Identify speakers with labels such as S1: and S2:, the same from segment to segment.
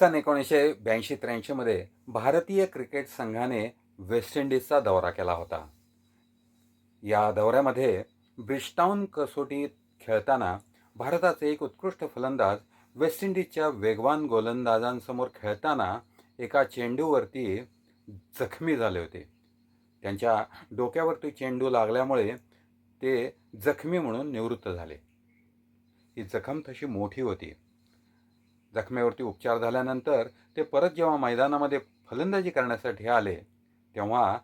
S1: सन एकोणीसशे ब्याऐंशी त्र्याऐंशीमध्ये भारतीय क्रिकेट संघाने वेस्ट इंडिजचा दौरा केला होता. या दौऱ्यामध्ये ब्रिस्टाऊन कसोटीत खेळताना भारताचे एक उत्कृष्ट फलंदाज वेस्ट इंडिजच्या वेगवान गोलंदाजांसमोर खेळताना एका चेंडूवरती जखमी झाले होते. त्यांच्या डोक्यावरती चेंडू लागल्यामुळे ते जखमी म्हणून निवृत्त झाले. ही जखम तशी मोठी होती. जखमेवरती उपचार झाल्यानंतर ते परत जेव्हा मैदानामध्ये फलंदाजी करण्यासाठी आले तेव्हा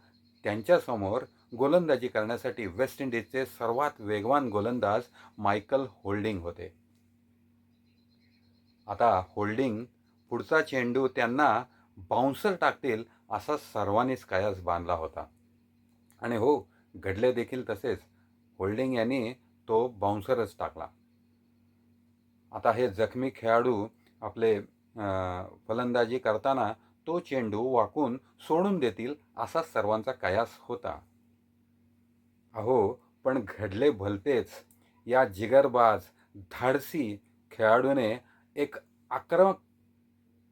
S1: त्यांच्यासमोर गोलंदाजी करण्यासाठी वेस्ट इंडिजचे सर्वात वेगवान गोलंदाज मायकल होल्डिंग होते. आता होल्डिंग पुढचा चेंडू त्यांना बाउन्सर टाकतील असा सर्वांनीच कयास बांधला होता. आणि हो घडले देखील तसेच. होल्डिंग यांनी तो बाउन्सरच टाकला. आता हे जखमी खेळाडू आपले फलंदाजी करताना तो चेंडू वाकून सोडून देतील असा सर्वांचा कयास होता. अहो पण घडले भलतेच. या जिगरबाज धाडसी खेळाडूने एक आक्रमक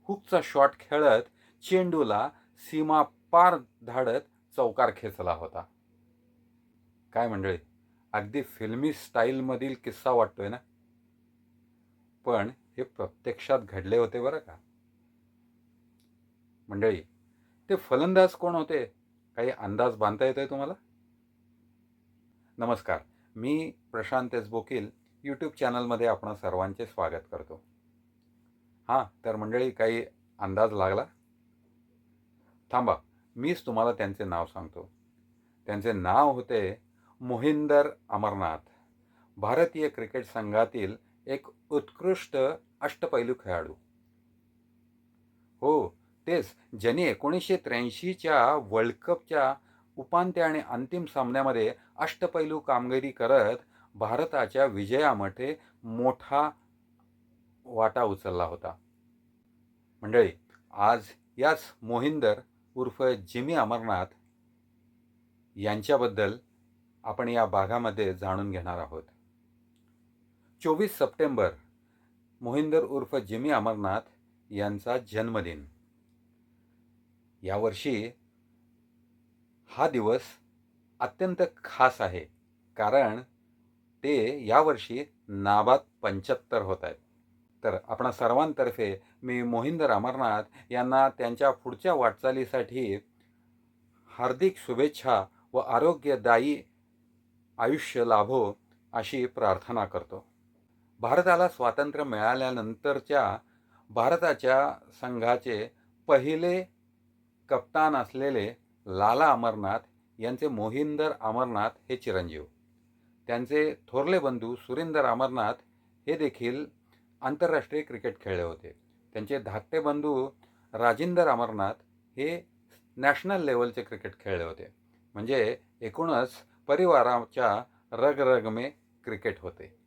S1: हुकचा शॉट खेळत चेंडूला सीमा पार धाडत चौकार खेचला होता. काय मंडळी अगदी फिल्मी स्टाईलमधील किस्सा वाटतोय ना? पण हे प्रत्यक्षात घडले होते बरं का? मंडळी ते फलंदाज कोण होते? काही अंदाज बांधता येतोय तुम्हाला? नमस्कार मी प्रशांत एस बोकील यूट्यूब चॅनलमध्ये आपण सर्वांचे स्वागत करतो. हां तर मंडळी काही अंदाज लागला? थांबा मीच तुम्हाला त्यांचे नाव सांगतो. त्यांचे नाव होते मोहिंदर अमरनाथ. भारतीय क्रिकेट संघातील एक उत्कृष्ट अष्टपैलू खेळाडू. हो तेच. ज्याने एकोणीसशे त्र्याऐंशीच्या वर्ल्ड कपच्या उपांत्य आणि अंतिम सामन्यामध्ये अष्टपैलू कामगिरी करत भारताच्या विजयामध्ये मोठा वाटा उचलला होता. मंडळी आज याच मोहिंदर उर्फ जिमी अमरनाथ यांच्याबद्दल आपण या भागामध्ये जाणून घेणार आहोत. चोवीस सप्टेंबर मोहिंदर उर्फ जिमी अमरनाथ यांचा जन्मदिन. यावर्षी हा दिवस अत्यंत खास आहे कारण ते यावर्षी नाबाद पंच्याहत्तर होत आहेत. तर आपणा सर्वांतर्फे मी मोहिंदर अमरनाथ यांना त्यांच्या पुढच्या वाटचालीसाठी हार्दिक शुभेच्छा व आरोग्यदायी आयुष्य लाभो अशी प्रार्थना करतो. भारताला स्वातंत्र्य मिळाल्यानंतरच्या भारताच्या संघाचे पहिले कप्तान असलेले लाला अमरनाथ यांचे मोहिंदर अमरनाथ हे चिरंजीव. त्यांचे थोरले बंधू सुरेंदर अमरनाथ हे देखील आंतरराष्ट्रीय क्रिकेट खेळले होते. त्यांचे धाकटे बंधू राजिंदर अमरनाथ हे नॅशनल लेवलचे क्रिकेट खेळले होते. म्हणजे एकूणच परिवाराच्या रगरगमे क्रिकेट होते.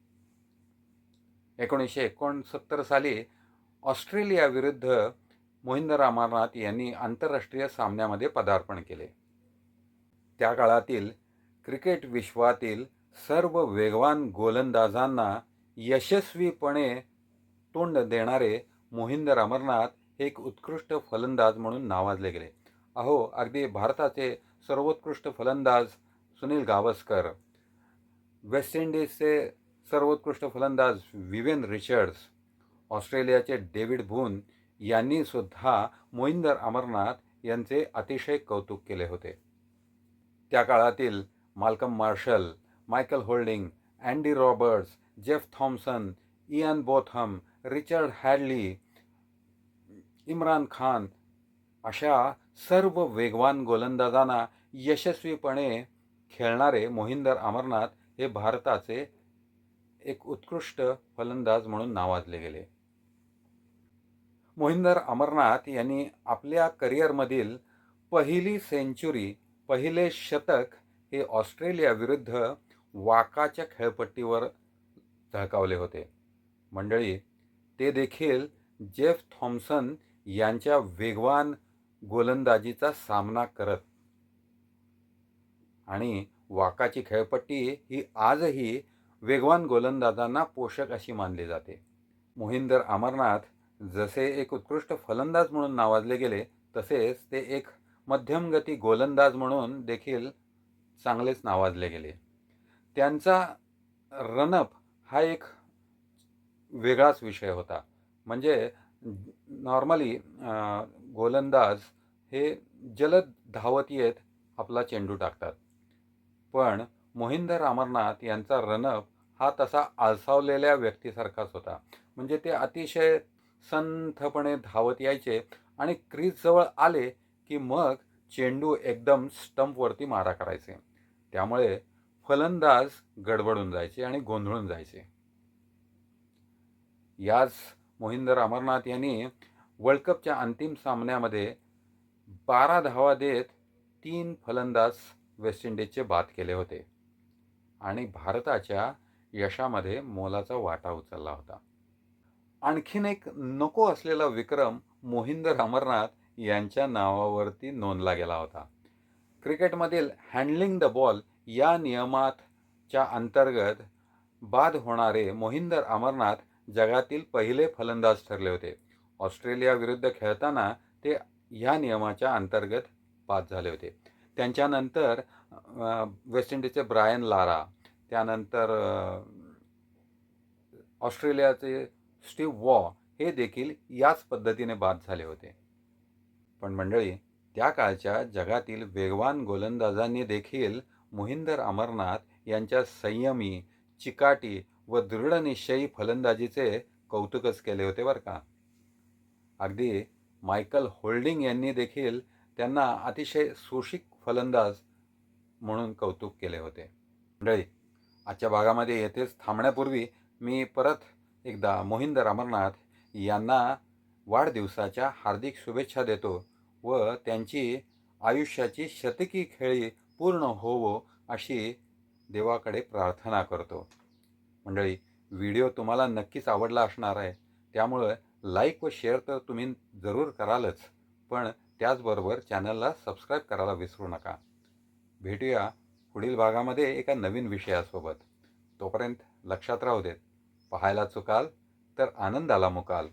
S1: एकोणीसशे एकोणसत्तर साली ऑस्ट्रेलियाविरुद्ध मोहिंदर अमरनाथ यांनी आंतरराष्ट्रीय सामन्यामध्ये पदार्पण केले. त्या काळातील क्रिकेट विश्वातील सर्व वेगवान गोलंदाजांना यशस्वीपणे तोंड देणारे मोहिंदर अमरनाथ हे एक उत्कृष्ट फलंदाज म्हणून नावाजले गेले. अहो अगदी भारताचे सर्वोत्कृष्ट फलंदाज सुनील गावस्कर. वेस्ट इंडिजचे सर्वोत्कृष्ट फलंदाज विवेन रिचर्ड्स ऑस्ट्रेलियाचे डेव्हिड बून यांनी सुद्धा मोहिंदर अमरनाथ यांचे अतिशय कौतुक केले होते. त्या काळातील Malcolm Marshall Michael Holding Andy Roberts Jeff Thomson Ian Botham Richard Hadlee Imran Khan अशा सर्व वेगवान गोलंदाजांना यशस्वीपणे खेळणारे मोहिंदर अमरनाथ हे भारताचे एक उत्कृष्ट फलंदाज म्हणून नावाजले गेले. मोहिंदर अमरनाथ यांनी आपल्या करिअरमधील पहिली सेंचुरी पहिले शतक हे ऑस्ट्रेलियाविरुद्ध वाकाच्या खेळपट्टीवर झळकावले होते. मंडळी ते देखील जेफ थॉम्सन यांच्या वेगवान गोलंदाजीचा सामना करत. आणि वाकाची खेळपट्टी ही आजही वेगवान गोलंदाजांना पोषक अशी मानली जाते. मोहिंदर अमरनाथ जसे एक उत्कृष्ट फलंदाज म्हणून नावाजले गेले तसेच ते एक मध्यमगती गोलंदाज म्हणून देखील चांगलेच नावाजले गेले. त्यांचा रनअप हा एक वेगळाच विषय होता. म्हणजे नॉर्मली गोलंदाज हे जलद धावत येत आपला चेंडू टाकतात. पण मोहिंदर अमरनाथ यांचा रनअप हा तसा आळसावलेल्या व्यक्तीसारखाच होता. म्हणजे ते अतिशय संथपणे धावत यायचे आणि क्रीजजवळ आले की मग चेंडू एकदम स्टंपवरती मारा करायचे. त्यामुळे फलंदाज गडबडून जायचे आणि गोंधळून जायचे. याच मोहिंदर अमरनाथ यांनी वर्ल्ड कपच्या अंतिम सामन्यामध्ये बारा धावा देत तीन फलंदाज वेस्ट इंडिजचे बाद केले होते. आणि भारताच्या यशामध्ये मोलाचा वाटा उचलला होता. आणखीन एक नको असलेला विक्रम मोहिंदर अमरनाथ यांच्या नावावरती नोंदला गेला होता. क्रिकेटमधील हँडलिंग द बॉल या नियमातच्या अंतर्गत बाद होणारे मोहिंदर अमरनाथ जगातील पहिले फलंदाज ठरले होते. ऑस्ट्रेलियाविरुद्ध खेळताना ते ह्या नियमाच्या अंतर्गत बाद झाले होते. त्यांच्यानंतर वेस्ट इंडिजचे ब्रायन लारा त्यानंतर ऑस्ट्रेलियाचे स्टीव वॉ हे देखील याच पद्धतीने बाद झाले होते. पण मंडळी त्या काळच्या जगातील वेगवान गोलंदाजांनी देखील मोहिंदर अमरनाथ यांच्या संयमी चिकाटी व दृढनिश्चयी फलंदाजीचे कौतुकच केले होते बरं का. अगदी मायकल होल्डिंग यांनी देखील त्यांना अतिशय सुशिक फलंदाज म्हणून कौतुक केले होते. मंडळी आजच्या भागामध्ये येथेच थांबण्यापूर्वी मी परत एकदा मोहिंदर अमरनाथ यांना वाढदिवसाच्या हार्दिक शुभेच्छा देतो व त्यांची आयुष्याची शतकी खेळी पूर्ण होवो अशी देवाकडे प्रार्थना करतो. मंडळी व्हिडिओ तुम्हाला नक्कीच आवडला असणार आहे. त्यामुळं लाईक व शेअर तर तुम्ही जरूर करालच पण त्याचबरोबर चॅनलला सबस्क्राईब करायला विसरू नका. भेटूया पुढील भागामध्ये एका नवीन विषयासोबत. तोपर्यंत लक्षात राहू देत. पाहायला चुकाल तर आनंदाला मुकाल.